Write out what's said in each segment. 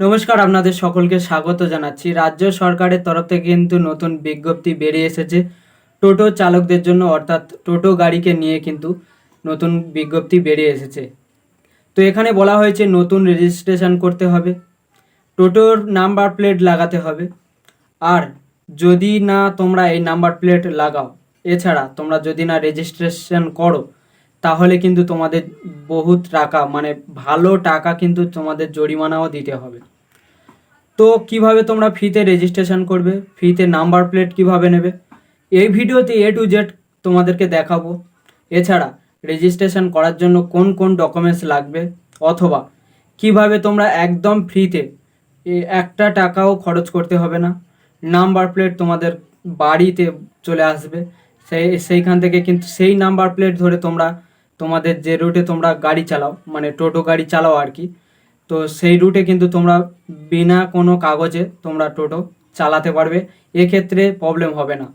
নমস্কার, আপনাদের সকলকে স্বাগত জানাচ্ছি। রাজ্য সরকারের তরফ থেকে কিন্তু নতুন বিজ্ঞপ্তি বেরিয়ে এসেছে। টোটো চালকদের জন্য, অর্থাৎ টোটো গাড়িকে নিয়ে কিন্তু নতুন বিজ্ঞপ্তি বেরিয়ে এসেছে। তো এখানে বলা হয়েছে, নতুন রেজিস্ট্রেশন করতে হবে, টোটোর নাম্বার প্লেট লাগাতে হবে, আর যদি না তোমরা এই নাম্বার প্লেট লাগাও, এছাড়া তোমরা যদি না রেজিস্ট্রেশন করো তাহলে কিন্তু তোমাদের বহুত টাকা মানে ভালো টাকা কিন্তু তোমাদের জরিমানাও দিতে হবে। তো কীভাবে তোমরা ফ্রিতে রেজিস্ট্রেশন করবে, ফ্রিতে নাম্বার প্লেট কীভাবে নেবে, এই ভিডিওতে এ টু জেড তোমাদেরকে দেখাবো। এছাড়া রেজিস্ট্রেশন করার জন্য কোন কোন ডকুমেন্টস লাগবে, অথবা কীভাবে তোমরা একদম ফ্রিতে একটা টাকাও খরচ করতে হবে না নাম্বার প্লেট তোমাদের বাড়িতে চলে আসবে। সেই, সেইখান থেকে কিন্তু সেই নাম্বার প্লেট ধরে তোমরা তোমাদের যে রুটে তোমরা গাড়ি চালাও মানে টোটো গাড়ি চালাও আর কি তো সেই রুটে কিন্তু তোমরা বিনা কোনো কাগজে তোমরা টোটো চালাতে পারবে, এক্ষেত্রে প্রবলেম হবে না।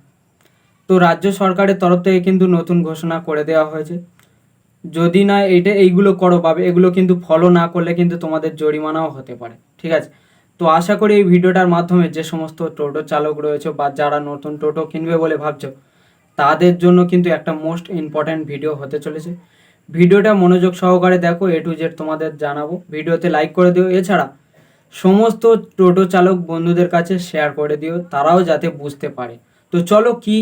তো রাজ্য সরকারের তরফ থেকে কিন্তু নতুন ঘোষণা করে দেওয়া হয়েছে। যদি না এইটা, এইগুলো করো পাবে এগুলো কিন্তু ফলো না করলে কিন্তু তোমাদের জরিমানাও হতে পারে, ঠিক আছে? তো আশা করি এই ভিডিওটার মাধ্যমে যে সমস্ত টোটো চালক রয়েছে বা যারা নতুন টোটো কিনবে বলে ভাবছ তাদের জন্য কিন্তু একটা মোস্ট ইম্পর্ট্যান্ট ভিডিও হতে চলেছে। ভিডিওটা মনোযোগ সহকারে দেখো এ টু জেড তোমাদের জানাব। ভিডিওতে লাইক করে দিও। এছাড়া সমস্ত টোটো চালক বন্ধুদের কাছে শেয়ার করে দিও, তারাও যাতে বুঝতে পারে। তো চলো কি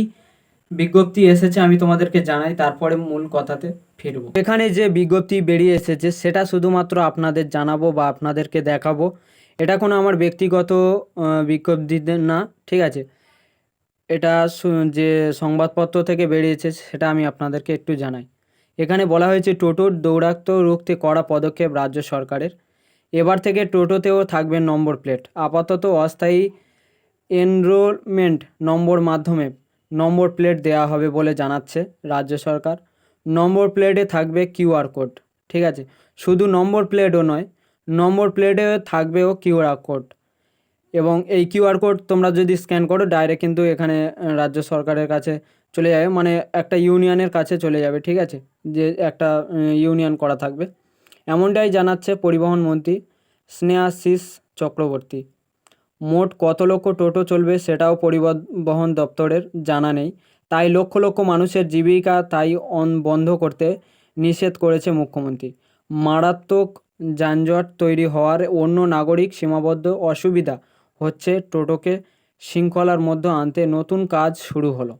বিজ্ঞপ্তি এসেছে আমি তোমাদেরকে জানাই, তারপরে মূল কথাতে ফিরবো। এখানে যে বিজ্ঞপ্তি বেরিয়ে এসেছে, সেটা শুধুমাত্র আপনাদের জানাব বা আপনাদেরকে দেখাবো। এটা কোনো আমার ব্যক্তিগত বিজ্ঞপ্তি না, ঠিক আছে? এটা যে সংবাদপত্র থেকে বেরিয়েছে সেটা আমি আপনাদেরকে একটু জানাই। এখানে বলা হয়েছে, টোটোর দৌরাত্ম রুখতে কড়া পদক্ষেপ রাজ্য সরকারের। এবার থেকে টোটোতেও থাকবে নম্বর প্লেট। আপাতত অস্থায়ী এনরোলমেন্ট নম্বর মাধ্যমে নম্বর প্লেট দেওয়া হবে বলে জানাচ্ছে রাজ্য সরকার। নম্বর প্লেটে থাকবে কিউআর কোড, ঠিক আছে? শুধু নম্বর প্লেটও নয়, নম্বর প্লেটে থাকবেও কিউআর কোড। এবং এই কিউআর কোড তোমরা যদি স্ক্যান করো ডাইরেক্ট কিন্তু এখানে রাজ্য সরকারের কাছে চলে যাবে মানে একটা ইউনিয়নের কাছে চলে যাবে, ঠিক আছে? যে একটা ইউনিয়ন করা থাকবে। এমনটাই জানাচ্ছে পরিবহন মন্ত্রী স্নেহাশিস চক্রবর্তী। মোট কত লক্ষ টোটো চলবে সেটাও পরিবহন দপ্তরের জানা নেই। তাই লক্ষ লক্ষ মানুষের জীবিকা তাই অন, বন্ধ করতে নিষেধ করেছে মুখ্যমন্ত্রী। মারাত্মক যানজট তৈরি হওয়ার অন্য নাগরিক সীমাবদ্ধ অসুবিধা হচ্ছে টোটোকে শৃঙ্খলার মধ্যে আনতে নতুন কাজ শুরু হলো।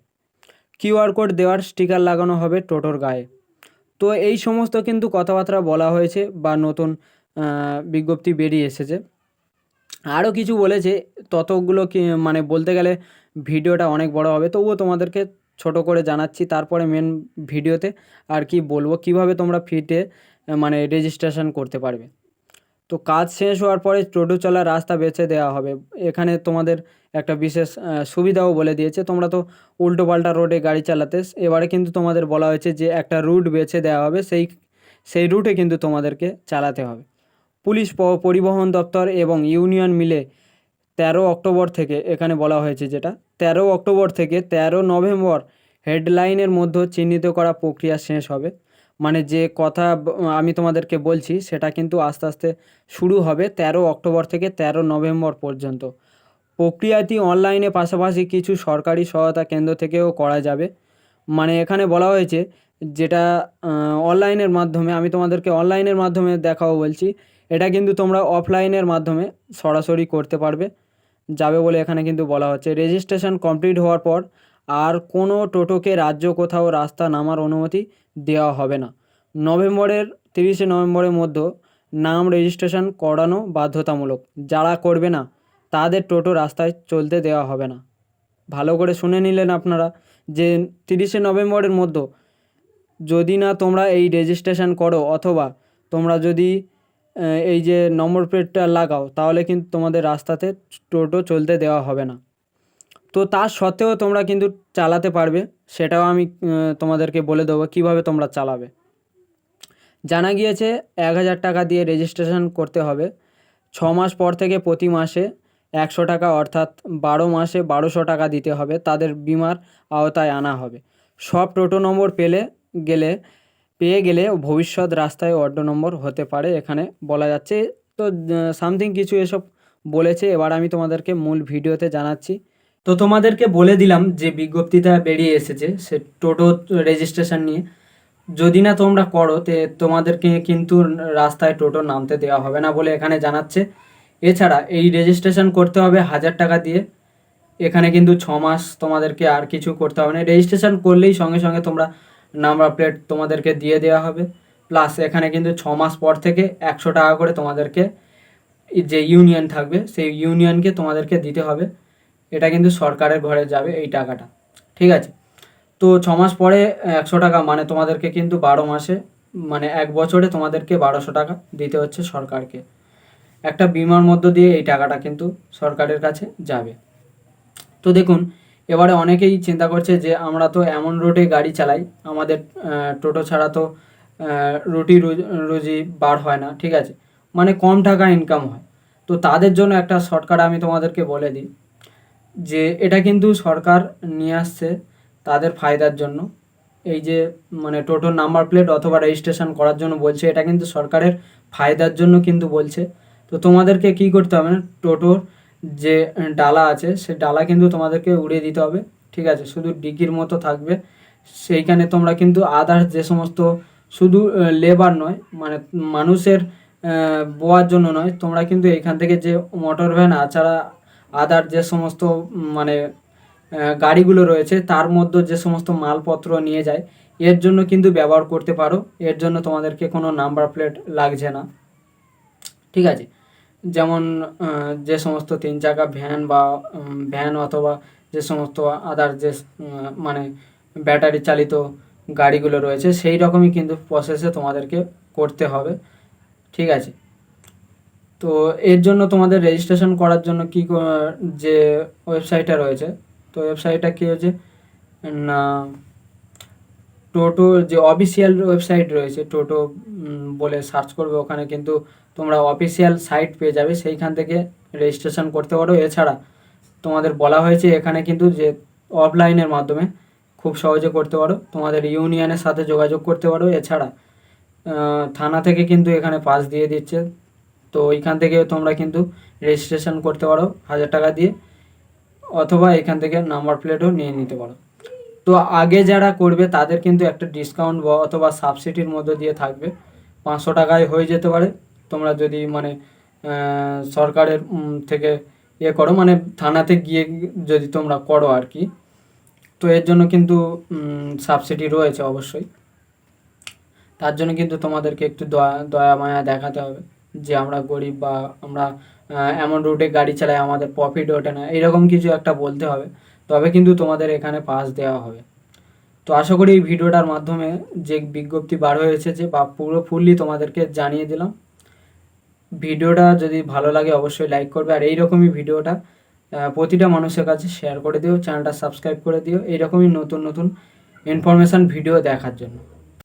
কিউআর কোড দেওয়ার স্টিকার লাগানো হবে টোটোর গায়ে। তো এই সমস্ত কিন্তু কথাবার্তা বলা হয়েছে বা নতুন বিজ্ঞপ্তি বেরিয়ে এসেছে। আরও কিছু বলেছে, ততগুলো কি মানে বলতে গেলে ভিডিওটা অনেক বড় হবে, তবুও তোমাদেরকে ছোট করে জানাচ্ছি, তারপরে মেন ভিডিওতে আর কি বলব, কীভাবে তোমরা ফিটে মানে রেজিস্ট্রেশন করতে পারবে। তো কাজ শেষ হওয়ার পরে টোটো চলার রাস্তা বেছে দেওয়া হবে। এখানে তোমাদের একটা বিশেষ সুবিধাও বলে দিয়েছে। তোমরা তো উল্টো পাল্টা রোডে গাড়ি চালাতে এবারে কিন্তু তোমাদের বলা হয়েছে যে একটা রুট বেছে দেওয়া হবে। সেই সেই রুটে কিন্তু তোমাদেরকে চালাতে হবে। পুলিশ পরিবহন দপ্তর এবং ইউনিয়ন মিলে তেরো অক্টোবর থেকে, এখানে বলা হয়েছে যেটা, তেরো অক্টোবর থেকে তেরো নভেম্বর হেডলাইনের মধ্যে চিহ্নিত করা প্রক্রিয়া শেষ হবে। মানে যে কথা আমি তোমাদেরকে বলছি, সেটা কিন্তু আস্তে আস্তে শুরু হবে তেরো অক্টোবর থেকে তেরো নভেম্বর পর্যন্ত। প্রক্রিয়াটি অনলাইনে পাশাপাশি কিছু সরকারি সহায়তা কেন্দ্র থেকেও করা যাবে। মানে এখানে বলা হয়েছে, যেটা অনলাইনের মাধ্যমে, আমি তোমাদেরকে অনলাইনের মাধ্যমে দেখাও বলছি, এটা কিন্তু তোমরা অফলাইনের মাধ্যমে সরাসরি করতে পারবে। যাবে বলে এখানে কিন্তু বলা হচ্ছে। রেজিস্ট্রেশন কমপ্লিট হওয়ার পর আর কোনো টোটোকে রাজ্য কোথাও রাস্তা নামার অনুমতি দেওয়া হবে না। নভেম্বরের তিরিশে নভেম্বরের মধ্যে নাম রেজিস্ট্রেশন করানো বাধ্যতামূলক। যারা করবে না, তাদের টোটো রাস্তায় চলতে দেওয়া হবে না। ভালো করে শুনে নিলেন আপনারা যে তিরিশে নভেম্বরের মধ্যে যদি না তোমরা এই রেজিস্ট্রেশন করো অথবা তোমরা যদি এই যে নম্বর প্লেটটা লাগাও, তাহলে কিন্তু তোমাদের রাস্তাতে টোটো চলতে দেওয়া হবে না। তো তার সত্ত্বেও তোমরা কিন্তু চালাতে পারবে। সেটাও আমি তোমাদেরকে বলে দেবো কীভাবে তোমরা চালাবে। জানা গিয়েছে এক হাজার টাকা দিয়ে রেজিস্ট্রেশন করতে হবে। ছ মাস পর থেকে প্রতি মাসে একশো টাকা অর্থাৎ বারো মাসে বারোশো টাকা দিতে হবে। তাদের বিমার আওতায় আনা হবে। সব টোটো নম্বর পেলে গেলে, পেয়ে গেলে ভবিষ্যৎ রাস্তায় অর্ড নম্বর হতে পারে। এখানে বলা যাচ্ছে, তো তো সামথিং কিছু এসব বলেছে। এবার আমি তোমাদেরকে মূল ভিডিওতে জানাচ্ছি। তো তোমাদেরকে বলে দিলাম যে বিজ্ঞপ্তিটা বেরিয়ে এসেছে, সে টোটো রেজিস্ট্রেশন নিয়ে। যদি না তোমরা করো, তে তোমাদেরকে কিন্তু রাস্তায় টোটো নামতে দেওয়া হবে না বলে এখানে জানাচ্ছে। এছাড়া এই রেজিস্ট্রেশন করতে হবে হাজার টাকা দিয়ে। এখানে কিন্তু ছ মাস তোমাদেরকে আর কিছু করতে হবে না। রেজিস্ট্রেশন করলেই সঙ্গে সঙ্গে তোমরা নাম্বার প্লেট তোমাদেরকে দিয়ে দেওয়া হবে। প্লাস এখানে কিন্তু ছ মাস পর থেকে একশো টাকা করে তোমাদেরকে, যে ইউনিয়ন থাকবে, সেই ইউনিয়নকে তোমাদেরকে দিতে হবে। এটা কিন্তু সরকারের ঘরে যাবে এই টাকাটা। ঠিক আছে? তো ছ মাস পরে একশো টাকা মানে তোমাদেরকে কিন্তু বারো মাসে মানে এক বছরে তোমাদেরকে বারোশো টাকা দিতে হচ্ছে সরকারকে। একটা বিমার মধ্য দিয়ে এই টাকাটা কিন্তু সরকারের কাছে যাবে। তো দেখুন, এবারে অনেকেই চিন্তা করছে যে আমরা তো এমন রুটে গাড়ি চালাই, আমাদের টোটো ছাড়া তো রুটি রুজি বার হয় না, ঠিক আছে? মানে কম টাকা ইনকাম হয়। তো তাদের জন্য একটা শর্টকাট আমি তোমাদেরকে বলে দিই। যে এটা কিন্তু সরকার নিয়ে আসছে তাদের ফায়দার জন্য। এই যে মানে টোটোর নাম্বার প্লেট অথবা রেজিস্ট্রেশন করার জন্য বলছে, এটা কিন্তু সরকারের ফায়দার জন্য কিন্তু বলছে। তো তোমাদেরকে কি করতে হবে? টোটোর যে ডালা আছে, সে ডালা কিন্তু তোমাদেরকে উড়িয়ে দিতে হবে, ঠিক আছে? শুধু ডিগির মতো থাকবে। সেইখানে তোমরা কিন্তু আদার্স যে সমস্ত শুধু লেবার নয় মানে মানুষের বোয়ার জন্য নয়, তোমরা কিন্তু এখান থেকে যে মোটর ভ্যান আছাড়া আদার যে সমস্ত মানে গাড়িগুলো রয়েছে, তার মধ্যে যে সমস্ত মালপত্র নিয়ে যায়, এর জন্য কিন্তু ব্যবহার করতে পারো। এর জন্য তোমাদেরকে কোনো নাম্বার প্লেট লাগছে না। ঠিক আছে? যেমন যে সমস্ত তিন চাকা ভ্যান বা ভ্যান অথবা যে সমস্ত আদার যে মানে ব্যাটারি চালিত গাড়িগুলো রয়েছে, সেই রকমই কিন্তু প্রসেসে তোমাদেরকে করতে হবে। ঠিক আছে? তো এর জন্য তোমাদের রেজিস্ট্রেশন করার জন্য কি যে ওয়েবসাইটটা রয়েছে, তো ওয়েবসাইটটা কি হচ্ছে, না টোটো যে অফিসিয়াল ওয়েবসাইট রয়েছে টোটো বলে সার্চ করবে ওখানে, কিন্তু তোমরা অফিসিয়াল সাইট পেয়ে যাবে, সেইখান থেকে রেজিস্ট্রেশন করতে পারো। এছাড়া তোমাদের বলা হয়েছে এখানে কিন্তু যে অফলাইনের মাধ্যমে খুব সহজে করতে পারো। তোমাদের ইউনিয়নের সাথে যোগাযোগ করতে পারো। এছাড়া থানা থেকে কিন্তু এখানে পাস দিয়ে দিচ্ছে। তো ওইখান থেকে তোমরা কিন্তু রেজিস্ট্রেশন করতে পারো হাজার টাকা দিয়ে, অথবা এখান থেকে নাম্বার প্লেটও নিয়ে নিতে পারো। তো আগে যারা করবে তাদের কিন্তু একটা ডিসকাউন্ট বা অথবা সাবসিডির মধ্যে দিয়ে থাকবে। পাঁচশো টাকায় হয়ে যেতে পারে। তোমরা যদি মানে সরকারের থেকে ইয়ে করো মানে থানাতে গিয়ে যদি তোমরা করো আর কি। তো এর জন্য কিন্তু সাবসিডি রয়েছে অবশ্যই। তার জন্য কিন্তু তোমাদেরকে একটু দয়া দয়া মায়া দেখাতে হবে। যে আমরা গরিব বা আমরা এমন রুটে গাড়ি চালাই, আমাদের প্রফিট ওঠে না, এরকম কিছু একটা বলতে হবে। তবে কিন্তু তোমাদের এখানে পাস দেওয়া হবে। তো আশা করি এই ভিডিওটার মাধ্যমে যে বিজ্ঞপ্তি বার হয়েছে যে বা পুরো ফুললি তোমাদেরকে জানিয়ে দিলাম। ভিডিওটা যদি ভালো লাগে অবশ্যই লাইক করবে, আর এইরকমই ভিডিওটা প্রতিটা মানুষের কাছে শেয়ার করে দিও চ্যানেলটা সাবস্ক্রাইব করে দিও। এইরকমই নতুন নতুন ইনফরমেশান ভিডিও দেখার জন্য।